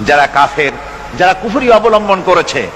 যারা কাফের, যারা কুফুরি অবলম্বন করেছে,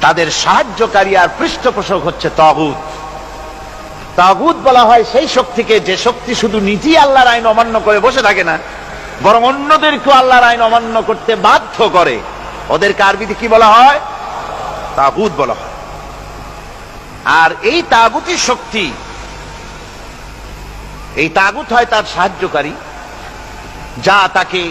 তাদের সাহায্যকারী আর পৃষ্ঠপোষক হচ্ছে তাগুত। তাগুত বলা হয় সেই শক্তিকে যে শক্তি শুধু নিজেই আল্লাহর আইন অমান্য করে বসে থাকে না, বরং অন্যদেরকেও আল্লাহর আইন অমান্য করতে বাধ্য করে। ওদেরকে আরবিতে কি বলা হয়? তাগুত বলা হয়। আর এই তাগুতি শক্তি, এই তাগুত হয় তার সাহায্যকারী, যা তাকে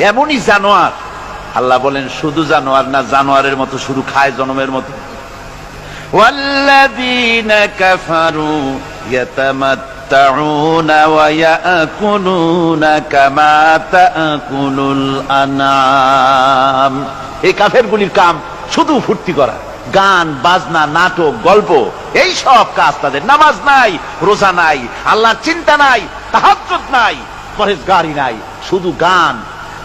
এমনই জানোয়ার আল্লাহ বলেন শুধু জানোয়ার না জানোয়ারের মতো শুধু খায় জনমের মতো والذين كفروا يتمتعون ويأكلون كما تأكل الأنعام এই কাফেরগুলির কাম শুধু ফুর্তি করা গান বাজনা নাটক গল্প এই সব কাজ তাদের নামাজ নাই রোজা নাই আল্লাহর চিন্তা নাই তাহাজ্জুদ নাই পরেশগারি নাই শুধু গান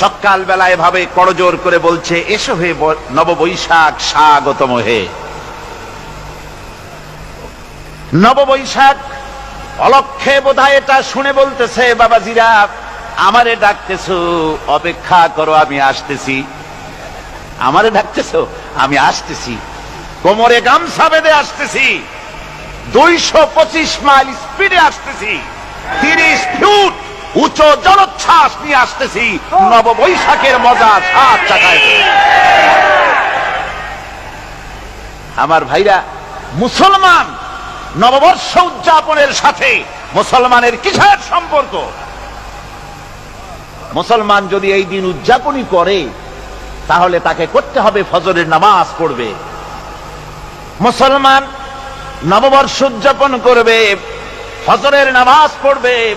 সকাল বেলায় ভাবে করজোর করে বলছে, এসো হে নববৈশাখ, স্বাগতম হে। নববৈশাখ, অলক্ষে বোধহয় এটা শুনে বলতেছে, বাবাজিরা, আমারে ডাকতেছো, অপেক্ষা করো, আমি আসতেছি। আমারে ডাকতেছো? আমি আসতেছি। কোমরে গামছা বেঁধে আসতেছি। দুইশো পঁচিশ মাইল স্পিডে আসতেছি। তিরিশ ফুট উঁচু জলোচ্ছ্বাস নিয়ে আসতেছি। নব বৈশাখের মজা সাত চাকায়। আমার ভাইরা মুসলমান নববর্ষ উদযাপনের সাথে মুসলমানের কিসের সম্পর্ক? মুসলমান যদি এই দিন উদযাপনই করে তাহলে তাকে করতে হবে ফজরের নামাজ পড়বে। মুসলমান নববর্ষ উদযাপন করবে ফজরের নামাজ পড়বে